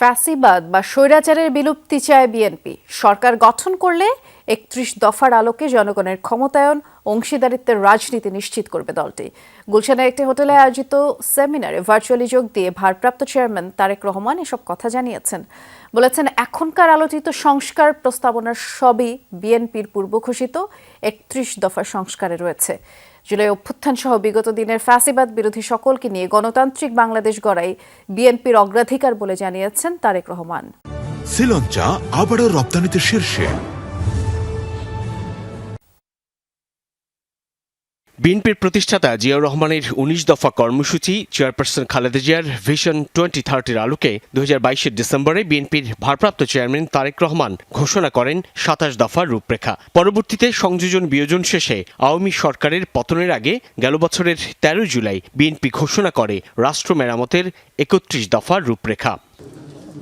ফ্যাসিবাদ বা স্বৈরাচারের বিলুপ্তি চায় বিএনপি। সরকার গঠন করলে একত্রিশ দফার আলোকে জনগণের ক্ষমতায়ন, অংশীদারিত্বের রাজনীতি নিশ্চিত করবে দলটি। গুলশানের একটি হোটেলে আয়োজিত সেমিনারে ভার্চুয়ালি যোগ দিয়ে ভারপ্রাপ্ত চেয়ারম্যান তারেক রহমান এসব কথা জানিয়েছেন। বলেছেন, এখনকার আলোচিত সংস্কার প্রস্তাবনার সবই বিএনপির পূর্ব ঘোষিত একত্রিশ দফা সংস্কারে রয়েছে। জুলাই অভ্যুত্থান সহ বিগত দিনের ফ্যাসিবাদ বিরোধী সকলকে নিয়ে গণতান্ত্রিক বাংলাদেশ গড়াই বিএনপির অগ্রাধিকার বলে জানিয়েছেন তারেক রহমান। শ্রীলঞ্চা আবারও রপ্তানিতে শীর্ষে। বিএনপির প্রতিষ্ঠাতা জিয়াউর রহমানের উনিশ দফা কর্মসূচি, চেয়ারপারসন খালেদা জিয়ার ভিশন টোয়েন্টি থার্টির আলোকে দু বাইশের ডিসেম্বরে বিএনপির ভারপ্রাপ্ত চেয়ারম্যান তারেক রহমান ঘোষণা করেন সাতাশ দফার রূপরেখা। পরবর্তীতে সংযোজন বিয়োজন শেষে আওয়ামী সরকারের পতনের আগে গেল বছরের তেরো জুলাই বিএনপি ঘোষণা করে রাষ্ট্র মেরামতের একত্রিশ দফার রূপরেখা।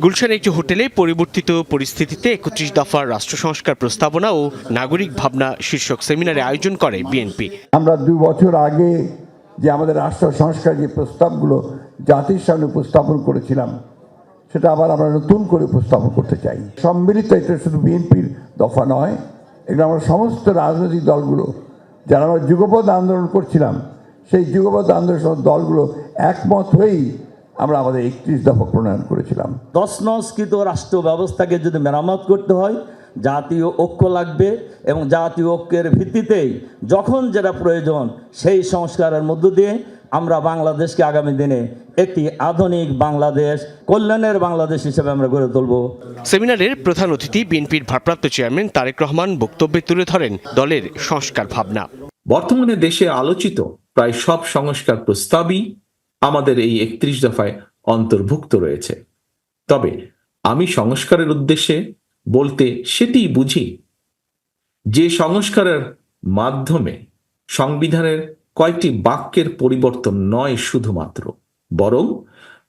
গুলশান একটি হোটেলে পরিবর্তিত পরিস্থিতিতে একত্রিশ দফার রাষ্ট্র সংস্কার প্রস্তাবনা ও নাগরিক ভাবনা শীর্ষক সেমিনারে আয়োজন করে বিএনপি। আমরা দুই বছর আগে যে আমাদের রাষ্ট্র সংস্কার যে প্রস্তাবগুলো জাতির সামনে উপস্থাপন করেছিলাম, সেটা আবার আমরা নতুন করে উপস্থাপন করতে চাই। সম্মিলিত এটা শুধু বিএনপির দফা নয়, এগুলো আমরা সমস্ত রাজনৈতিক দলগুলো, যারা আমরা যুগপথ আন্দোলন করছিলাম, সেই যুগপথ আন্দোলন দলগুলো একমত হয়েই আমরা আমাদের একত্রিশ দফা প্রণয়ন করেছিলাম। দশ সংস্কৃত রাষ্ট্র ব্যবস্থাকে যদি মেরামত করতে হয় জাতীয় ঐক্য লাগবে এবং জাতীয় ঐক্যের ভিত্তিতেই যখন যেটা প্রয়োজন সেই সংস্কারের মধ্য দিয়ে আমরা বাংলাদেশকে আগামী দিনে একটি আধুনিক বাংলাদেশ কল্যাণের বাংলাদেশ হিসেবে আমরা গড়ে তুলব। সেমিনারের প্রধান অতিথি বিএনপির ভারপ্রাপ্ত চেয়ারম্যান তারেক রহমান বক্তব্যে তুলে ধরেন দলের সংস্কার ভাবনা। বর্তমানে দেশে আলোচিত প্রায় সব সংস্কার প্রস্তাবই আমাদের এই একত্রিশ দফায় অন্তর্ভুক্ত রয়েছে। তবে আমি সংস্কারের উদ্দেশ্যে বলতে সেটি বুঝি, যে সংস্কারের মাধ্যমে সংবিধানের কয়েকটি বাক্যের পরিবর্তন নয় শুধুমাত্র, বরং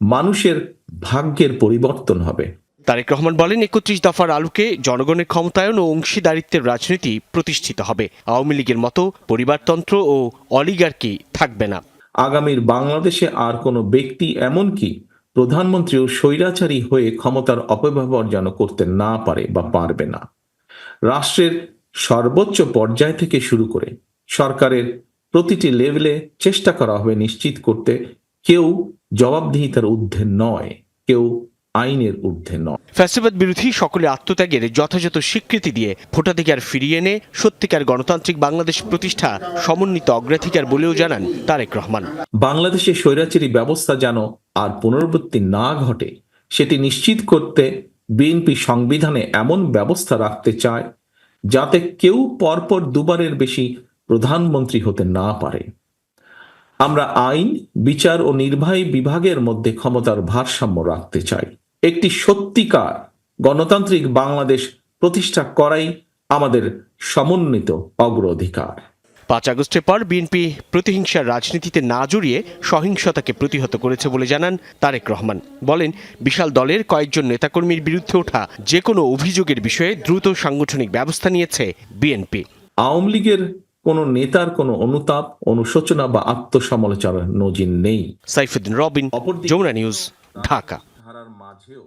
মানুষের ভাগ্যের পরিবর্তন হবে। তারেক রহমান বলেন, একত্রিশ দফার আলোকে জনগণের ক্ষমতায়ন ও অংশীদারিত্বের রাজনীতি প্রতিষ্ঠিত হবে। আওয়ামী লীগের মতো পরিবারতন্ত্র ও অলিগার্কি থাকবে না। আগামীর বাংলাদেশে আর কোনো ব্যক্তি এমনকি প্রধানমন্ত্রীও স্বৈরাচারী হয়ে ক্ষমতার অপব্যবহার যেন করতে না পারে বা পারবে না। রাষ্ট্রের সর্বোচ্চ পর্যায় থেকে শুরু করে সরকারের প্রতিটি লেভেলে চেষ্টা করা হবে নিশ্চিত করতে। কেউ জবাবদিহিতার ঊর্ধ্বে নয়, কেউ আইনের ঊর্ধ্বে নয়। ফ্যাসিবাদ বিরোধী সকলে আত্মত্যাগের যথাযথ স্বীকৃতি দিয়ে ভোটাধিকার ফিরিয়ে এনে সত্যিকার গণতান্ত্রিক বাংলাদেশ প্রতিষ্ঠা সমন্বিত অগ্রাধিকার বলেও জানান তারেক রহমান। বাংলাদেশের স্বৈরাচারী ব্যবস্থা যেন আর পুনরাবৃত্তি না ঘটে সেটি নিশ্চিত করতে বিএনপি সংবিধানে এমন ব্যবস্থা রাখতে চায় যাতে কেউ পরপর দুবারের বেশি প্রধানমন্ত্রী হতে না পারে। আমরা আইন বিচার ও নির্বাহী বিভাগের মধ্যে ক্ষমতার ভারসাম্য রাখতে চাই। একটি সত্যিকার গণতান্ত্রিক বাংলাদেশ প্রতিষ্ঠা করাই আমাদের সমন্বিত অগ্রাধিকার। পাঁচ আগস্টের পর বিএনপি প্রতিহিংসার রাজনীতিতে না জড়িয়ে সহিংসতাকে প্রতিহত করেছে বলে জানান তারেক রহমান। বলেন বিশাল দলের কয়েকজন নেতাকর্মীর বিরুদ্ধে ওঠা যে কোনো অভিযোগের বিষয়ে দ্রুত সাংগঠনিক ব্যবস্থা নিয়েছে বিএনপি। আওয়ামী লীগের কোনো নেতার কোনো অনুতাপ অনুশোচনা বা আত্মসমালোচনার নজির নেই। সাইফুদ্দিন রবিন অপর যমুনা নিউজ ঢাকা। ধারার মাঝেও